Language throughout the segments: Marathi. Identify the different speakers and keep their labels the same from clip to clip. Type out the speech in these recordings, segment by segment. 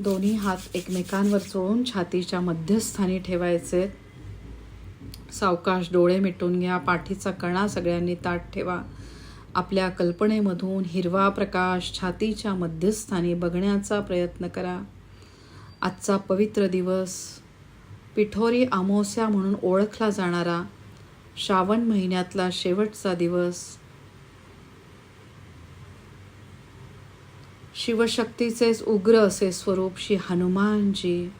Speaker 1: दोन्ही हात एकमेकांवर चोळून छातीच्या मध्यस्थानी ठेवायचे. सावकाश डोळे मिटून घ्या पाठीचा कणा सगळ्यांनी ताट ठेवा. आपल्या कल्पनेमधून हिरवा प्रकाश छातीच्या मध्यस्थानी बघण्याचा प्रयत्न करा. आजचा पवित्र दिवस पिठोरी अमावस्या म्हणून ओळखला जाणारा श्रावण महिन्यातला शेवटचा दिवस शिवशक्तीचेच उग्र असे स्वरूप श्री हनुमानजी.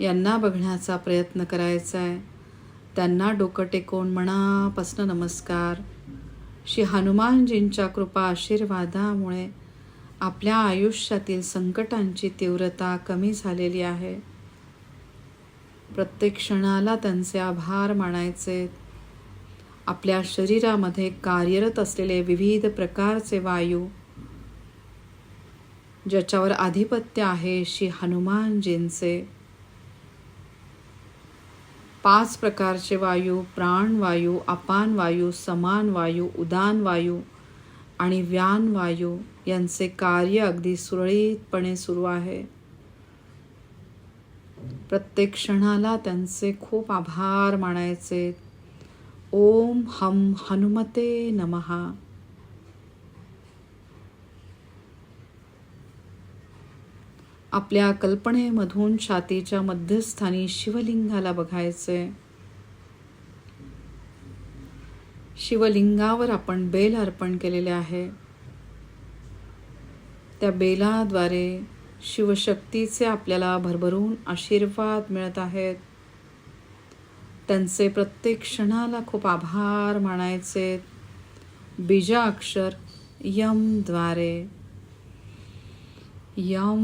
Speaker 1: यांना बघण्याचा प्रयत्न करायचा आहे त्यांना डोकं टेकवून मनापासनं नमस्कार. श्री हनुमानजींच्या कृपा आशीर्वादामुळे आपल्या आयुष्यातील संकटांची तीव्रता कमी झालेली आहे. प्रत्येक क्षणाला त्यांचे आभार मानायचे. आपल्या शरीरामध्ये कार्यरत असलेले विविध प्रकारचे वायू ज्याच्यावर आधिपत्य आहे श्री हनुमानजींचे. पाच प्रकारचे वायू प्राणवायू अपान वायू समान वायू उदान वायू आणि व्यान वायू यांचे कार्य अगदी सुरळीतपणे सुरू आहे. प्रत्येक क्षणाला त्यांचे खूप आभार मानायचे. ओम हम हनुमते नमहा आपल्या कल्पनेमधून छातीच्या मध्यस्थानी शिवलिंगाला बघायचे शिवलिंगावर आपण बेल अर्पण केलेले आहे. त्या बेलाद्वारे शिवशक्तीचे आपल्याला भरभरून आशीर्वाद मिळत आहेत. त्यांचे प्रत्येक क्षणाला खूप आभार मानायचे. बीजाक्षर यमद्वारे यम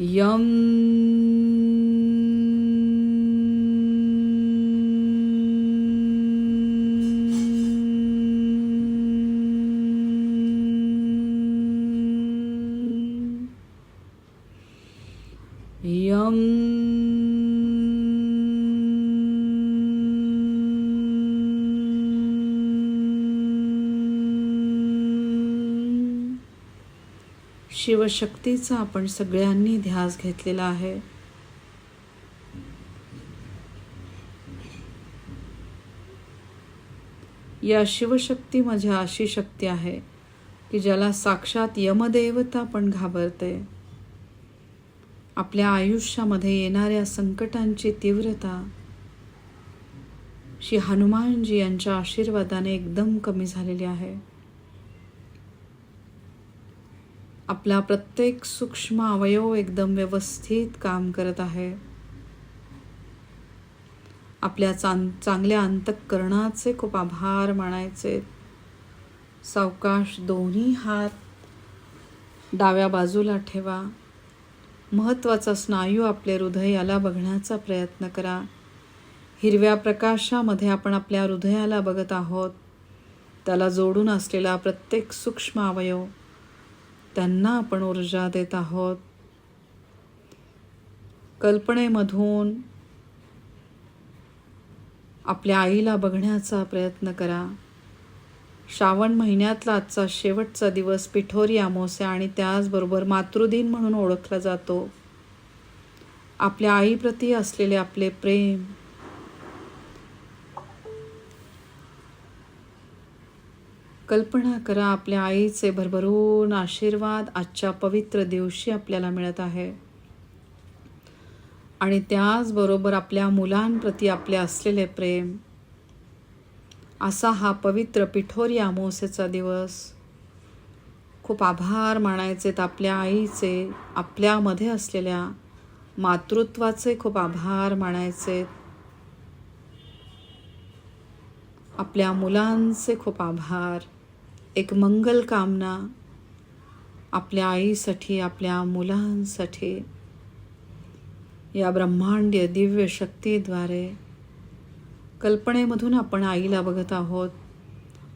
Speaker 1: यम शिवशक्तीचा आपण सगळ्यांनी ध्यास घेतलेला आहे. या शिवशक्ती माझ्या अशी शक्ती आहे की ज्याला साक्षात यमदेवता पण घाबरते. आपल्या आयुष्यामध्ये येणाऱ्या संकटांची तीव्रता श्री हनुमानजी यांच्या आशीर्वादाने एकदम कमी झालेली आहे. आपला प्रत्येक सूक्ष्म अवयव एकदम व्यवस्थित काम करत आहे. आपल्या चां चांगल्या अंतःकरणाचे खूप आभार मानायचे. सावकाश दोन्ही हात डाव्या बाजूला ठेवा. महत्त्वाचा स्नायू आपले हृदयाला बघण्याचा प्रयत्न करा. हिरव्या प्रकाशामध्ये आपण आपल्या हृदयाला बघत आहोत. त्याला जोडून असलेला प्रत्येक सूक्ष्म अवयव त्यांना आपण ऊर्जा देत आहोत. कल्पनेमधून आपल्या आईला बघण्याचा प्रयत्न करा. श्रावण महिन्यातला आजचा शेवटचा दिवस पिठोरी अमावस्या आणि त्याचबरोबर मातृदिन म्हणून ओळखला जातो. आपल्या आईप्रती असलेले आपले प्रेम कल्पना करा आपल्या आईचे भरभरून आशीर्वाद आजच्या पवित्र दिवशी आपल्याला मिळत आहे. आणि त्याचबरोबर आपल्या मुलांप्रती आपले असलेले प्रेम. असा हा पवित्र पिठोरी अमावस्येचा दिवस. खूप आभार मानायचेत आपल्या आईचे आपल्यामध्ये असलेल्या मातृत्वाचे खूप आभार मानायचे आपल्या मुलांचे खूप आभार. एक मंगल कामना आपल्या आईसाठी आपल्या मुलांसाठी या ब्रह्मांडीय दिव्य शक्तीद्वारे कल्पनेमधून आपण आईला बघत आहोत.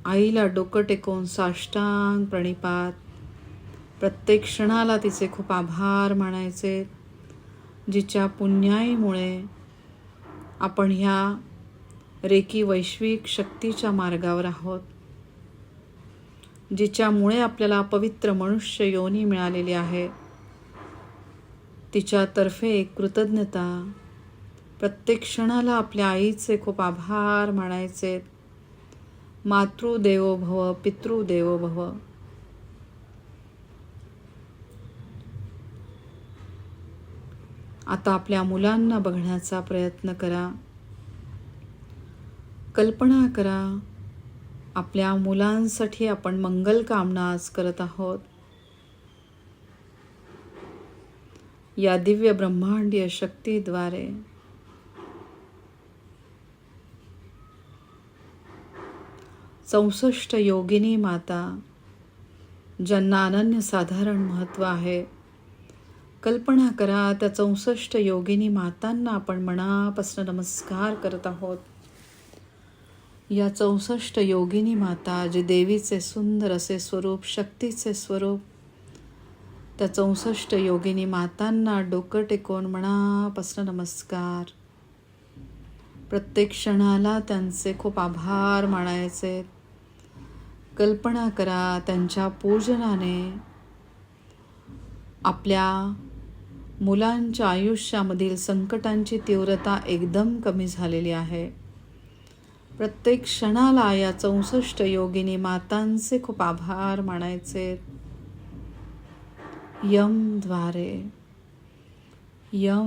Speaker 1: आईला डोकं टेकून साष्टांग प्रणिपात. प्रत्येक क्षणाला तिचे खूप आभार मानायचे जिच्या पुण्याईमुळे आपण ह्या रेकी वैश्विक शक्तीच्या मार्गावर आहोत. जिच्यामुळे आपल्याला पवित्र मनुष्य योनी मिळालेली आहे. तिच्यातर्फे एक कृतज्ञता. प्रत्येक क्षणाला आपल्या आईचे खूप आभार मानायचे. मातृदेवो भव पितृदेवो भव आता आपल्या मुलांना बघण्याचा प्रयत्न करा. कल्पना करा. आपल्या मुलांसाठी आपण मंगल कामना आज करत आहोत. या दिव्य ब्रह्मांडीय शक्तीद्वारे. चौसष्ट योगिनी माता ज्यांना अनन्य साधारण महत्त्व आहे कल्पना करा त्या चौसष्ट योगिनी मातांना आपण मनापासून नमस्कार करत आहोत. या चौसष्ट योगिनी माता जे देवीचे सुंदर असे स्वरूप शक्तीचे स्वरूप त्या चौसष्ट योगिनी मातांना डोकं टेकवून मनापासून नमस्कार. प्रत्येक क्षणाला त्यांचे खूप आभार मानायचे. कल्पना करा त्यांच्या पूजनाने. आपल्या मुलांच्या आयुष्यामधील संकटांची तीव्रता एकदम कमी झालेली आहे. प्रत्येक क्षणाला या चौसष्ट योगिनी मातांचे खूप आभार मानायचे. यमद्वारे यम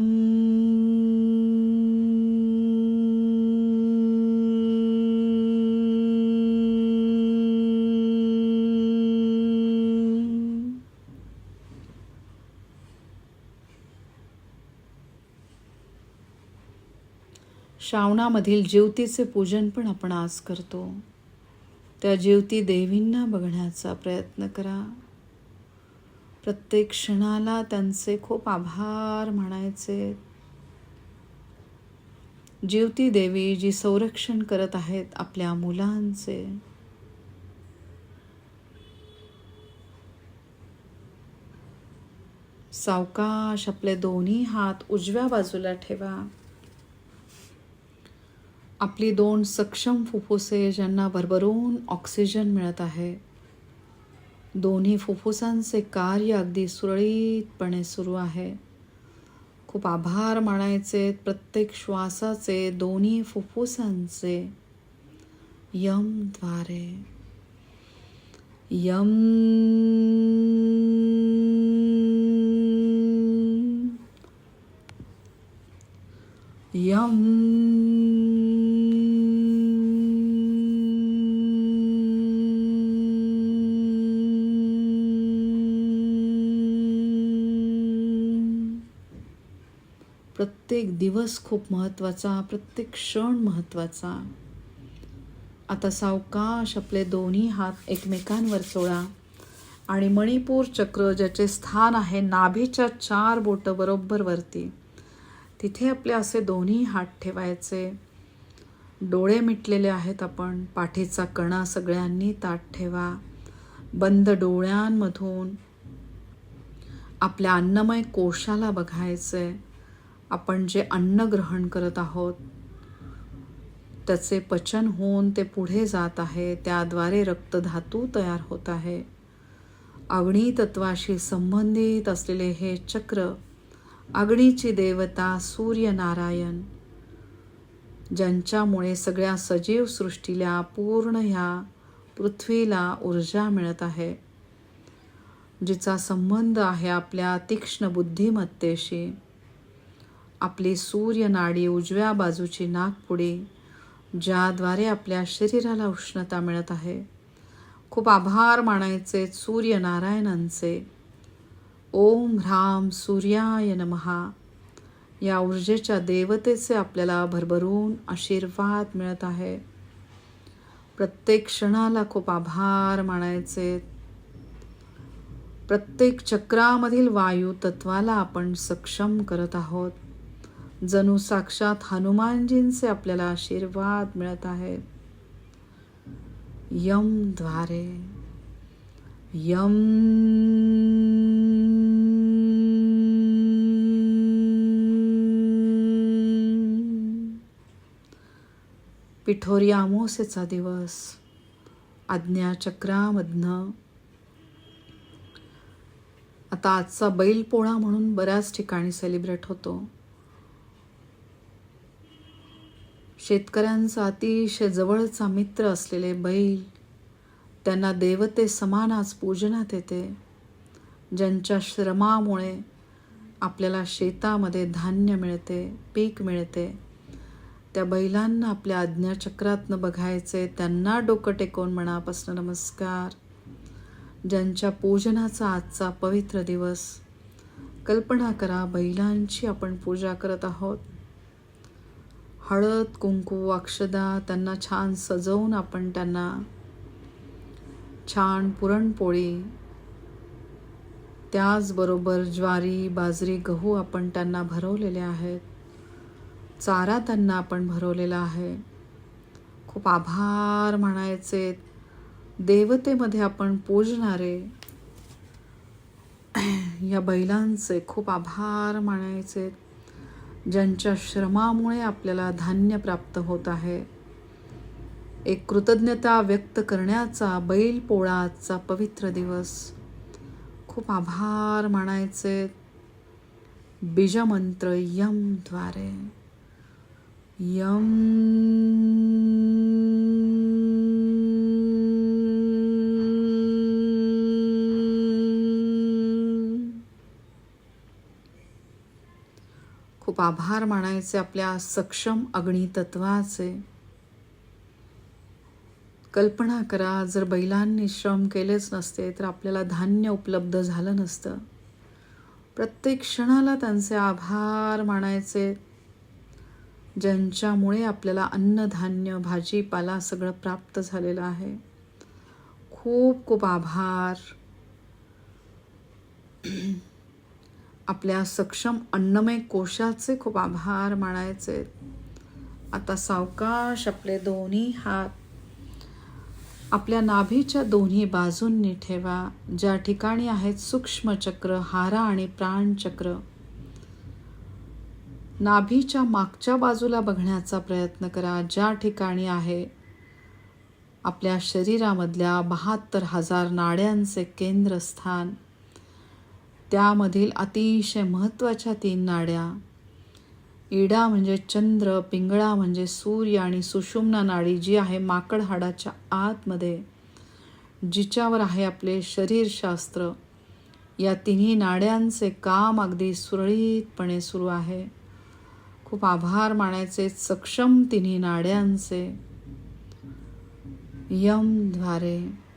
Speaker 1: श्रावणामधील ज्योतीचे पूजन पण आपण आज करतो. त्या ज्योती देवींना बघण्याचा प्रयत्न करा. प्रत्येक क्षणाला त्यांचे खूप आभार म्हणायचे ज्योती देवी जी संरक्षण करत आहेत आपल्या मुलांचे. सावकाश आपले दोन्ही हात उजव्या बाजूला ठेवा. आपली दोन सक्षम फुफ्फुसे ज्यांना भरभरून ऑक्सिजन मिळत आहे. दोन्ही फुफ्फुसांचे कार्य अगदी सुरळीतपणे सुरू आहे. खूप आभार मानायचे प्रत्येक श्वासाचे दोन्ही फुफ्फुसांचे. यमद्वारे यम यम प्रत्येक दिवस खूप महत्त्वाचा प्रत्येक क्षण महत्त्वाचा. आता सावकाश आपले दोन्ही हात एकमेकांवर चोळा आणि मणिपूर चक्र ज्याचे स्थान आहे नाभीच्या चार बोटं बरोबर वरती तिथे आपले असे दोन्ही हात ठेवायचे. डोळे मिटलेले आहेत आपण पाठीचा कणा सगळ्यांनी ताट ठेवा. बंद डोळ्यांमधून आपल्या अन्नमय कोशाला बघायचे. आपण जे अन्न ग्रहण करत आहोत त्याचे पचन होऊन ते पुढे जात आहे त्याद्वारे रक्तधातू तयार होत आहे. अग्नी तत्वाशी संबंधित असलेले हे चक्र अग्नीची देवता सूर्यनारायण ज्यांच्यामुळे सगळ्या सजीव सृष्टीला पूर्ण ह्या पृथ्वीला ऊर्जा मिळत आहे जिचा संबंध आहे आपल्या तीक्ष्ण बुद्धिमत्तेशी. आपली सूर्यनाडी उजव्या बाजूची पुढे ज्याद्वारे आपल्या शरीराला उष्णता मिळत आहे. खूप आभार मानायचे सूर्यनारायणांचे. ओम ह्राम सूर्याय नमहा. या ऊर्जेच्या देवतेचे आपल्याला भरभरून आशीर्वाद मिळत आहे. प्रत्येक क्षणाला खूप आभार मानायचे. प्रत्येक चक्रामधील वायू तत्वाला आपण सक्षम करत आहोत. जणू साक्षात हनुमानजींचे आपल्याला आशीर्वाद मिळत आहेत यमद्वारे यम पिठोरी अमावस्येचा दिवस आज्ञाचक्रामधनं. आता आजचा बैलपोळा म्हणून बऱ्याच ठिकाणी सेलिब्रेट होतो. शेतकऱ्यांचा अतिशय जवळचा मित्र असलेले बैल त्यांना देवते समान आज पूजनात येते. ज्यांच्या श्रमामुळे आपल्याला शेतामध्ये धान्य मिळते पीक मिळते त्या बैलांना आपल्या आज्ञाचक्रातनं बघायचे त्यांना डोकं टेकवून मनापासून नमस्कार. ज्यांच्या पूजनाचा आजचा पवित्र दिवस कल्पना करा बैलांची आपण पूजा करत आहोत. हळद कुंकू अक्षदा त्यांना छान सजवून आपण त्यांना छान पुरणपोळी त्याचबरोबर ज्वारी बाजरी गहू आपण त्यांना भरवलेले आहेत. चारा त्यांना आपण भरवलेला आहे. खूप आभार म्हणायचे. देवतेमध्ये आपण पूजणारे या बैलांचे खूप आभार मानायचे ज्यांच्या श्रमामुळे आपल्याला धान्य प्राप्त होत आहे. एक कृतज्ञता व्यक्त करण्याचा बैल पोळाचा पवित्र दिवस. खूप आभार मानायचे. बीजमंत्र यमद्वारे यम खूप आभार मानायचे आपल्या सक्षम अग्नितत्वाचे. कल्पना करा जर बैलांनी श्रम केलेच नसते तर आपल्याला धान्य उपलब्ध झालं नसतं. प्रत्येक क्षणाला त्यांचे आभार मानायचे ज्यांच्यामुळे आपल्याला अन्नधान्य भाजीपाला सगळं प्राप्त झालेलं आहे. खूप खूप आभार. आपल्या सक्षम अन्नमय कोशाचे खूप आभार मानायचे. आता सावकाश आपले दोन्ही हात आपल्या नाभीच्या दोन्ही बाजूंनी ठेवा. ज्या ठिकाणी आहेत सूक्ष्मचक्र हारा आणि प्राणचक्र नाभीच्या मागच्या बाजूला बघण्याचा प्रयत्न करा. ज्या ठिकाणी आहे आपल्या शरीरामधल्या बहात्तर हजार नाड्यांचे केंद्रस्थान. त्यामधील अतिशय महत्त्वाच्या तीन नाड्या. इडा म्हणजे चंद्र पिंगळा म्हणजे सूर्य आणि सुषुम्ना नाडी जी आहे माकड हाडाच्या आतमध्ये जिच्यावर आहे आपले शरीरशास्त्र. या तिन्ही नाड्यांचे काम अगदी सुरळीतपणे सुरू आहे. खूप आभार मानायचे सक्षम तिन्ही नाड्यांचे. यमद्वारे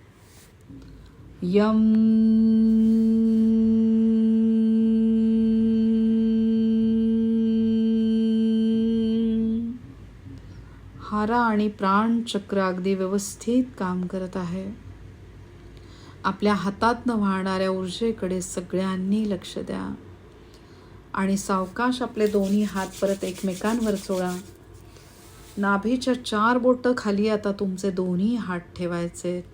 Speaker 1: यम हारा आणि प्राणचक्र अगदी व्यवस्थित काम करत आहे. आपल्या हातातनं वाहणाऱ्या ऊर्जेकडे सगळ्यांनी लक्ष द्या. आणि सावकाश आपले दोन्ही हात परत एकमेकांवर चोळा. नाभीच्या चार बोटं खाली आता तुमचे दोन्ही हात ठेवायचे.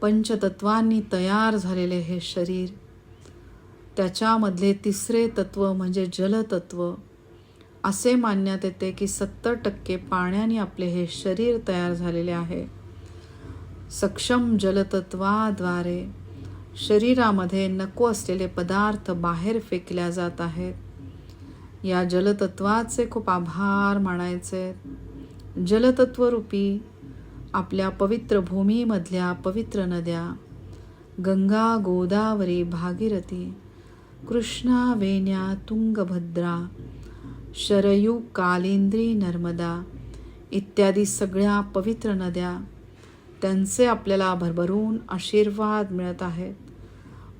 Speaker 1: पंचतत्वांनी तयार झालेले हे शरीर. त्याच्यामधले तिसरे तत्व म्हणजे जलतत्व. असे मानण्यात येते की सत्तर टक्के पाण्याने आपले हे शरीर तयार झालेले आहे. सक्षम जलतत्वाद्वारे शरीरामध्ये नको असलेले पदार्थ बाहेर फेकल्या जात आहेत. या जलतत्वाचे खूप आभार मानायचे. जलतत्वरूपी आपल्या पवित्र भूमीमधल्या पवित्र नद्या गंगा गोदावरी भागीरथी कृष्णा वेण्या तुंगभद्रा शरयू कालिंद्री नर्मदा इत्यादी सगळ्या पवित्र नद्या त्यांचे आपल्याला भरभरून आशीर्वाद मिळत आहेत.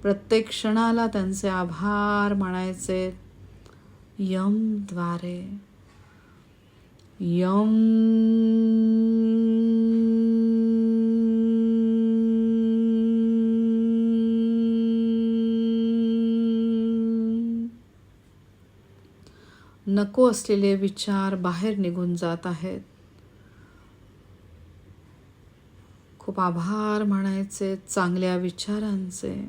Speaker 1: प्रत्येक क्षणाला त्यांचे आभार मानायचे. यमद्वारे यम नको असलेले विचार बाहेर निघून जात आहेत. खूप आभार म्हणायचे चांगल्या विचारांचे.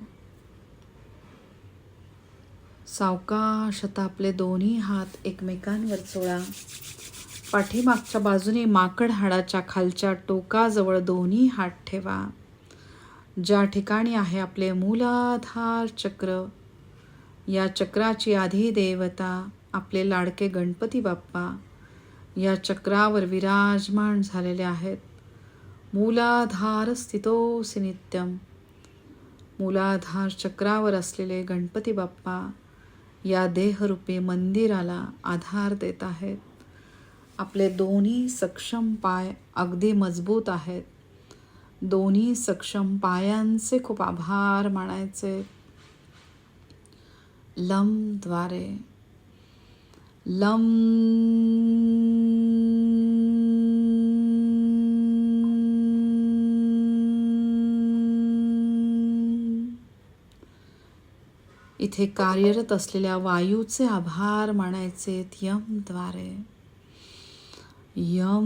Speaker 1: सावकाश आता आपले दोन्ही हात एकमेकांवर चोळा. पाठीमागच्या बाजूने माकड हाडाच्या खालच्या टोकाजवळ दोन्ही हात ठेवा. ज्या ठिकाणी आहे आपले मूलाधार चक्र या चक्राची आधी देवता आपले लाडके गणपती बाप्पा या चक्रावर विराजमान झालेले आहेत. मूलाधार स्थितोसी नित्यम. मूलाधार चक्रावर असलेले गणपती बाप्पा या देहरूपी मंदिराला आधार देत आहेत. आपले दोन्ही सक्षम पाय अगदी मजबूत आहेत. दोन्ही सक्षम पायांचे खूप आभार मानायचे. लमद्वारे लम इथे कार्यरत असलेल्या वायूचे आभार मानायचे यमद्वारे यम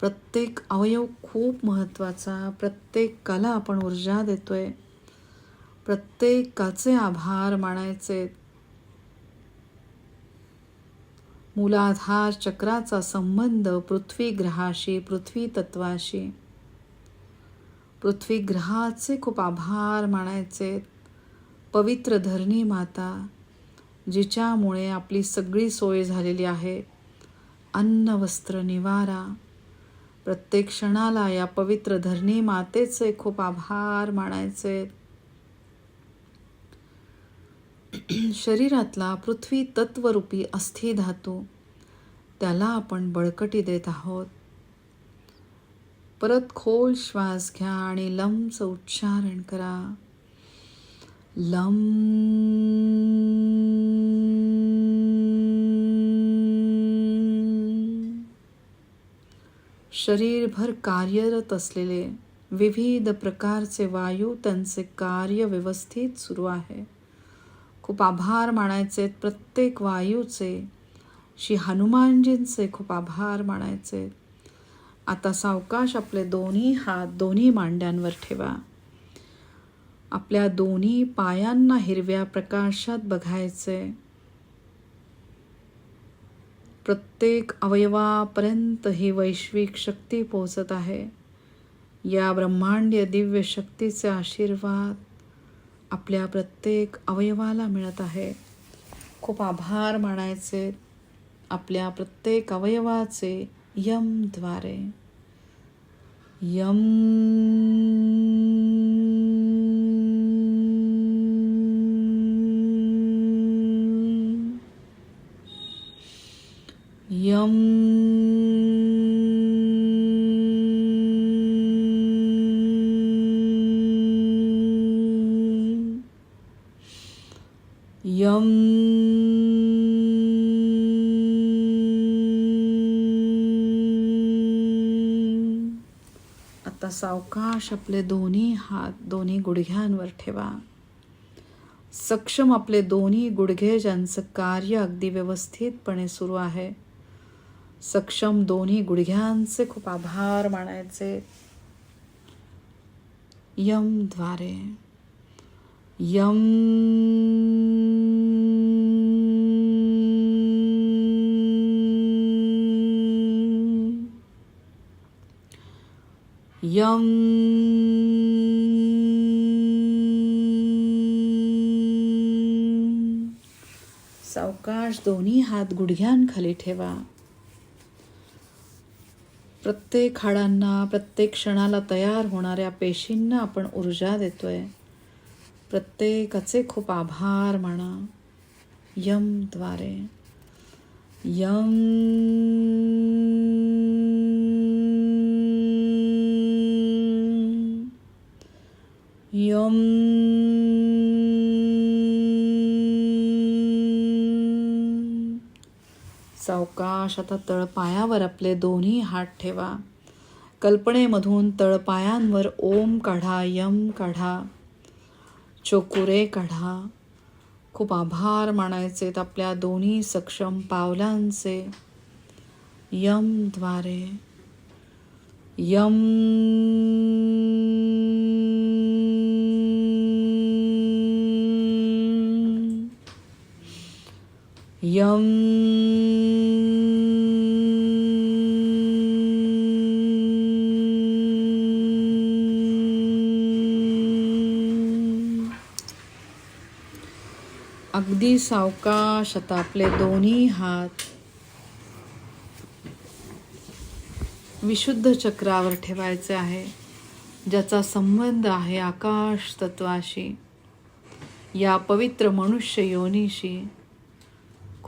Speaker 1: प्रत्येक अवयव खूप महत्त्वाचा. प्रत्येकाला आपण ऊर्जा देतोय. प्रत्येकाचे आभार मानायचे. मूलाधार चक्राचा संबंध पृथ्वी ग्रहाशी पृथ्वी तत्वाशी. पृथ्वी ग्रहाचे खूप आभार मानायचे. पवित्र धरणी माता जिच्यामुळे आपली सगळी सोय झालेली आहे. अन्न वस्त्र निवारा. प्रत्येक क्षणाला या पवित्र धरणी मातेचे खूप आभार मानायचे. शरीरातला पृथ्वी तत्वरूपी अस्थि धातू त्याला आपण बळकटी देत आहोत. परत खोल श्वास घ्या आणि लमचं उच्चारण करा. लम शरीरभर कार्यरत असलेले विविध प्रकारचे वायू त्यांचे कार्य व्यवस्थित सुरू आहे. खूप आभार मानायचे प्रत्येक वायूचे. श्री हनुमानजींचे खूप आभार मानायचे आता सावकाश आपले दोन्ही हात दोन्ही मांड्यांवर ठेवा. आपल्या दोन्ही पायांना हिरव्या प्रकाशात बघायचे. प्रत्येक अवयवापर्यंत ही वैश्विक शक्ती पोहोचत आहे. या ब्रह्मांडीय दिव्य शक्तीचे आशीर्वाद आपल्या प्रत्येक अवयवाला मिळत आहे. खूप आभार मानायचे आपल्या प्रत्येक अवयवाचे यमद्वारे यम यम यम आता सावकाश आपले दोन्ही हात दोन्ही गुडघ्यांवर ठेवा. सक्षम आपले दोन्ही गुडघे ज्यांचं कार्य अगदी व्यवस्थितपणे सुरू आहे. सक्षम दोन्ही गुडघ्यांचे खूप आभार मानायचे. यमद्वारे यम यम सावकाश दोन्ही हात गुडघ्यांखाली ठेवा. प्रत्येक हाडांना प्रत्येक क्षणाला तयार होणाऱ्या पेशींना आपण ऊर्जा देतोय. प्रत्येकाचे खूप आभार म्हणा. यमद्वारे यम यम सावकाश आता तळपायावर आपले दोन्ही हात ठेवा. कल्पनेमधून तळपायांवर ओम काढा यम काढा चोकुरे काढा. खूप आभार मानायचेत आपल्या दोन्ही सक्षम पावलांचे. यमद्वारे यम यम अगदी सावकाश आता आपले दोन्ही हात विशुद्ध चक्रावर ठेवायचे आहे ज्याचा संबंध आहे आकाश तत्वाशी या पवित्र मनुष्य योनीशी.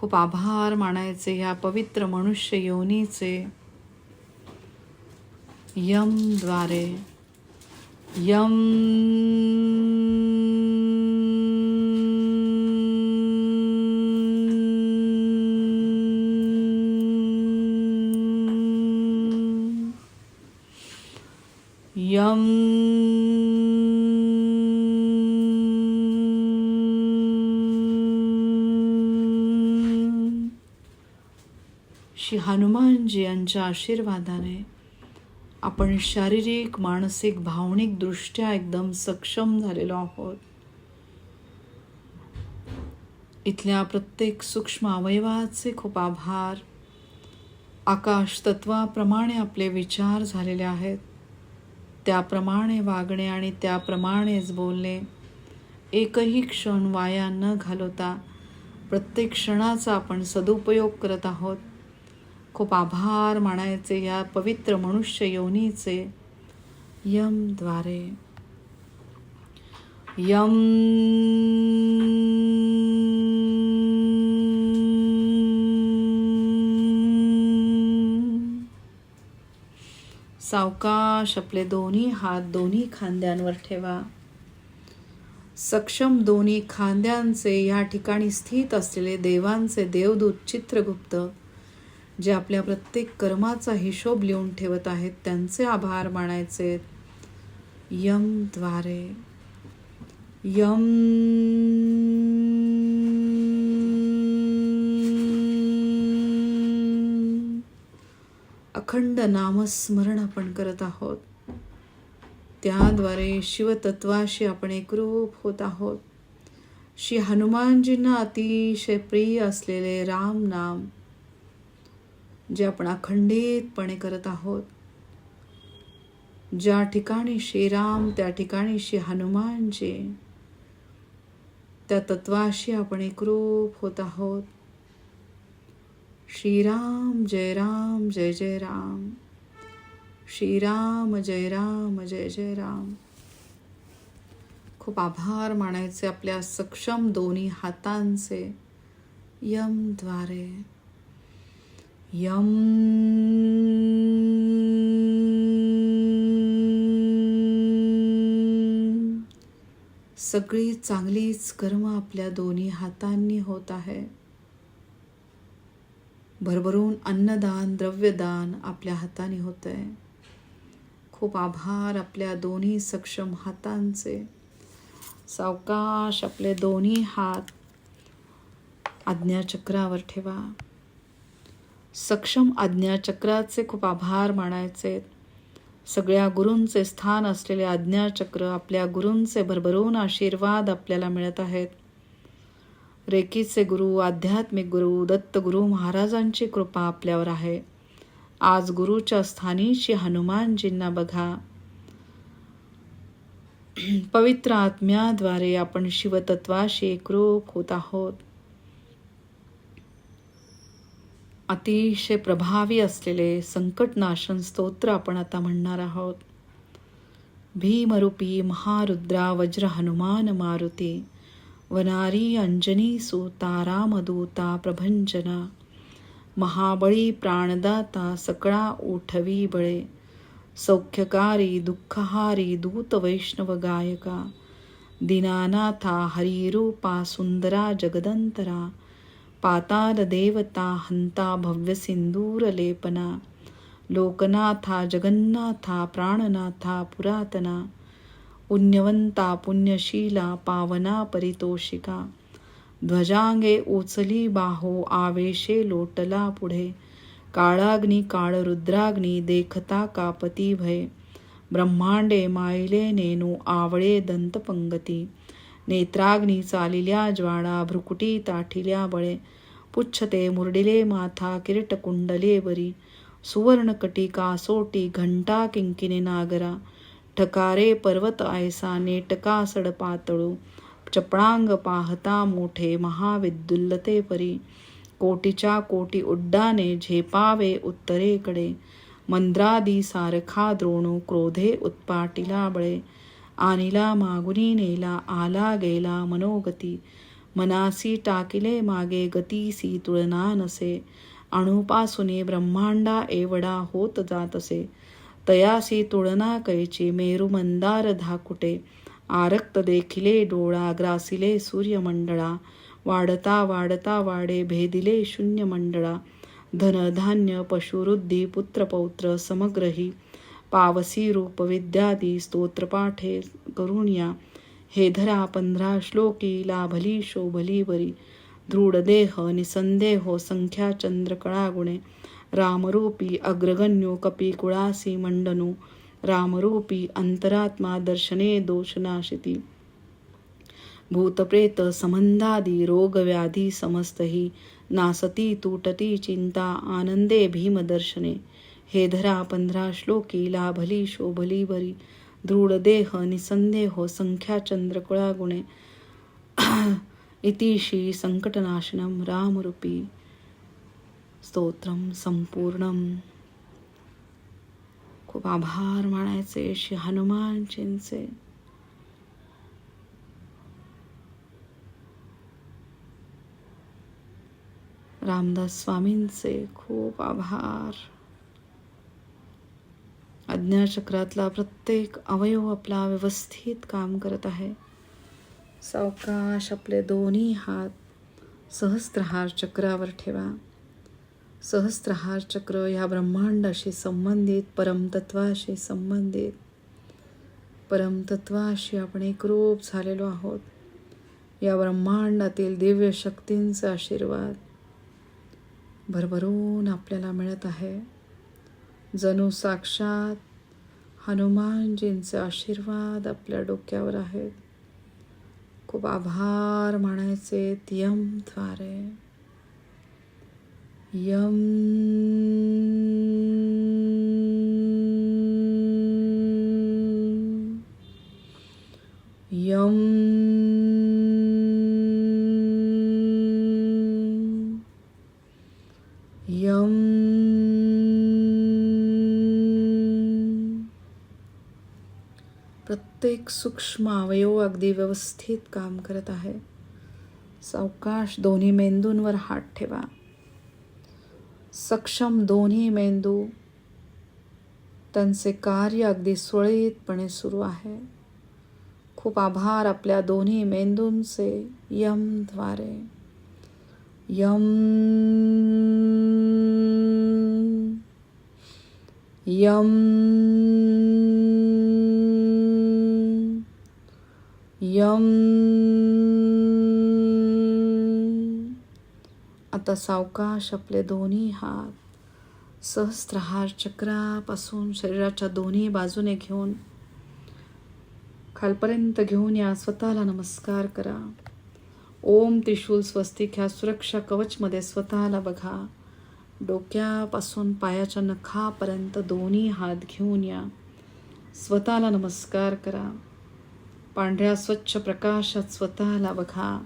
Speaker 1: खूप आभार मानायचे ह्या पवित्र मनुष्य योनीचे. यमद्वारे यम. यम. श्री हनुमानजी यांच्या आशीर्वादाने आपण शारीरिक मानसिक भावनिकदृष्ट्या एकदम सक्षम झालेलो आहोत. इथल्या प्रत्येक सूक्ष्म अवयवाचे खूप आभार. आकाश तत्वाप्रमाणे आपले विचार झालेले आहेत. त्याप्रमाणे वागणे आणि त्याप्रमाणेच बोलणे. एकही क्षण वाया न घालवता प्रत्येक क्षणाचा आपण सदुपयोग करत आहोत. खूप आभार मानायचे या पवित्र मनुष्य योनीचे. यमद्वारे यम सावकाश आपले दोन्ही हात दोन्ही खांद्यांवर ठेवा. सक्षम दोन्ही खांद्यांचे या ठिकाणी स्थित असलेले देवांचे देवदूत चित्रगुप्त जे आपल्या प्रत्येक कर्माचा हिशोब लिहून ठेवत आहेत त्यांचे आभार मानायचे. यमद्वारे यम अखंड नामस्मरण आपण करत आहोत. त्याद्वारे शिवतत्वाशी आपण एकरूप होत आहोत. श्री हनुमानजींना अतिशय प्रिय असलेले राम नाम जे आपण अखंडितपणे करत आहोत. ज्या ठिकाणी श्रीराम त्या ठिकाणी श्री हनुमानचे त्या तत्वाशी आपण एकरूप होत आहोत. श्रीराम जय राम जय जय राम. श्रीराम जय राम जय जय राम. खूप आभार मानायचे आपल्या सक्षम दोन्ही हातांचे. यमद्वारे यम सगळी चांगलीच कर्म आपल्या दोन्ही हातांनी होत आहे. भरभरून अन्नदान द्रव्यदान आपल्या हाताने होत आहे खूप आभार आपल्या दोन्ही सक्षम हातांचे. सावकाश आपले दोन्ही हात आज्ञाचक्रावर ठेवा. सक्षम आज्ञाचक्राचे खूप आभार मानायचे. सगळ्या गुरूंचे स्थान असलेले आज्ञाचक्र आपल्या गुरूंचे भरभरून आशीर्वाद आपल्याला मिळत आहेत. रेकीचे गुरु आध्यात्मिक गुरु दत्तगुरु महाराजांची कृपा आपल्यावर आहे. आज गुरुच्या स्थानी श्री हनुमानजींना बघा. पवित्र आत्म्याद्वारे आपण शिवतत्वाशी एकरूप होत आहोत. अतिशय प्रभावी असलेले संकटनाशन स्तोत्र आपण आता म्हणणार आहोत. भीमरूपी महारुद्रा वज्र हनुमान मारुती वनारी अंजनी सुता रामदूता प्रभंजना महाबळी प्राणदाता सकळा उठवी बळे सौख्यकारी दुःखहारी दूत वैष्णव गायका दिनानाथा हरिरूपा सुंदरा जगदंतरा पाताल देवता हंता भव्य सिंदूरलेपना लोकनाथा जगन्नाथा प्राणनाथा पुरातना पुण्यवंता पुण्यशीला पावना परितोषिका ध्वजांगे ओचली बाहो आवेशे लोटला पुढे काळाग्नी काळ रुद्राग्नी देखता कापती भय ब्रह्मांडे मायले नेनू आवळे दंतपंगती नेत्राग्नी चालिल्या ज्वाळा भ्रुकुटी ताठिल्या बळे. पुच्छते मुरडिले माथा किरीट कुंडले बरी सुवर्ण कासोटी घंटा किंकिने नागरा. ठकारे पर्वत आयसा नेटका सड पातळू. चपळांग पाहता मोठे महाविद्युल्लते परी. कोटीच्या कोटी उड्डाने झेपावे उत्तरेकडे. मंद्रादी सारखा द्रोणू क्रोधे उत्पाटिला बळे. आणिला मागुनी नेला आला गेला मनोगती. मनासी टाकिले मागे गतीसी तुळना नसे अणुपासुने ब्रह्मांडा एवढा होत जात असे तयासी तुळना कैची मेरू मंदार धाकुटे. आरक्त देखिले डोळा ग्रासिले सूर्यमंडळा. वाढता वाढता वाडे भेदिले शून्य मंडळा धनधान्य पशुरुद्धी पुत्रपौत्र समग्रही. पावसी रूप विद्यादी स्तोत्रपाठे करुण्या। हे धरा पंधरा श्लोकी लाभली शोभली बरी दृढदेह निसंदेह संख्या चंद्रकळागुणे रामरूपी अग्रगण्यो कपी कुळासी मंडनु। रामरूपी अंतरात्मा दर्शने दोषनाशिती भूतप्रेत संबंधादी रोगव्याधी समस्तही। नासती तुटती चिंता आनंदे भीमदर्शने। हे धरा पंधरा श्लोकी लाभली शोभली बरी दृढदेह निसंदेह संख्या चंद्रकुळा गुणे इतिशी संकटनाशनम रामरूपी. स्तोत्रम संपूर्णम. खूप आभार मानायचे श्री हनुमानजींचे. रामदास स्वामींचे खूप आभार. अज्ञाचक्रातला प्रत्येक अवयव आपला व्यवस्थित काम करत आहे. सावकाश आपले दोन्ही हात सहस्त्रहार चक्रावर ठेवा. सहस्त्रहार चक्र या ब्रह्मांडाशी संबंधित परमतत्वाशी संबंधित. परमतत्वाशी आपण एकरूप झालेलो आहोत. या ब्रह्मांडातील दिव्य शक्तींचा आशीर्वाद भरभरून आपल्याला मिळत आहे. जणू साक्षात हनुमानजींचे आशीर्वाद आपल्या डोक्यावर आहेत. खूप आभार म्हणायचे यमद्वारे यम यम यम प्रत्येक सूक्ष्म अवयव अगदी व्यवस्थित काम करत आहे. सावकाश दोन्ही मेंदूंवर हात ठेवा. सक्षम दोन्ही मेंदू त्यांचे कार्य अगदी सुरळीतपणे सुरू आहे. खूप आभार आपल्या दोन्ही मेंदूंचे यमद्वारे यम यम यम. आता सावकाश आपले दोन्ही हात सहस्त्रहार चक्रापासून शरीराच्या दोन्ही बाजूने घेऊन खालपर्यंत घेऊन या स्वतःला नमस्कार करा. ओम त्रिशूल स्वस्तिक ह्या सुरक्षा कवचमध्ये स्वतःला बघा. डोक्यापासून पायाच्या नखापर्यंत दोन्ही हात घेऊन या. स्वतःला नमस्कार करा. पांढऱ्या स्वच्छ प्रकाशात स्वतःला बघा.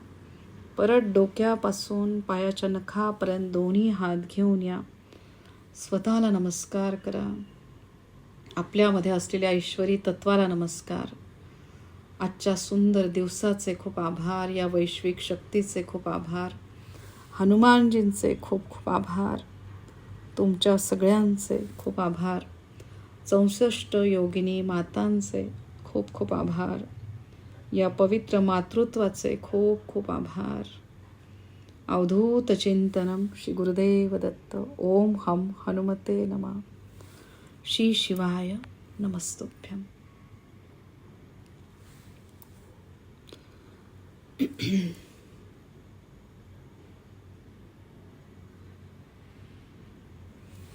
Speaker 1: परत डोक्यापासून पायाच्या नखापर्यंत दोन्ही हात घेऊन या. स्वतःला नमस्कार करा. आपल्यामध्ये असलेल्या ईश्वरी तत्वाला नमस्कार. आजच्या सुंदर दिवसाचे खूप आभार. या वैश्विक शक्तीचे खूप आभार. हनुमानजींचे खूप खूप आभार. तुमच्या सगळ्यांचे खूप आभार. चौसष्ट योगिनी मातांचे खूप खूप आभार. या पवित्र मातृत्वाचे खूप खूप आभार. अवधूत चिंतनम श्री गुरुदेव दत्त. ओम हम हनुमते नमा. श्री शिवाय नमस्तुभ्यम.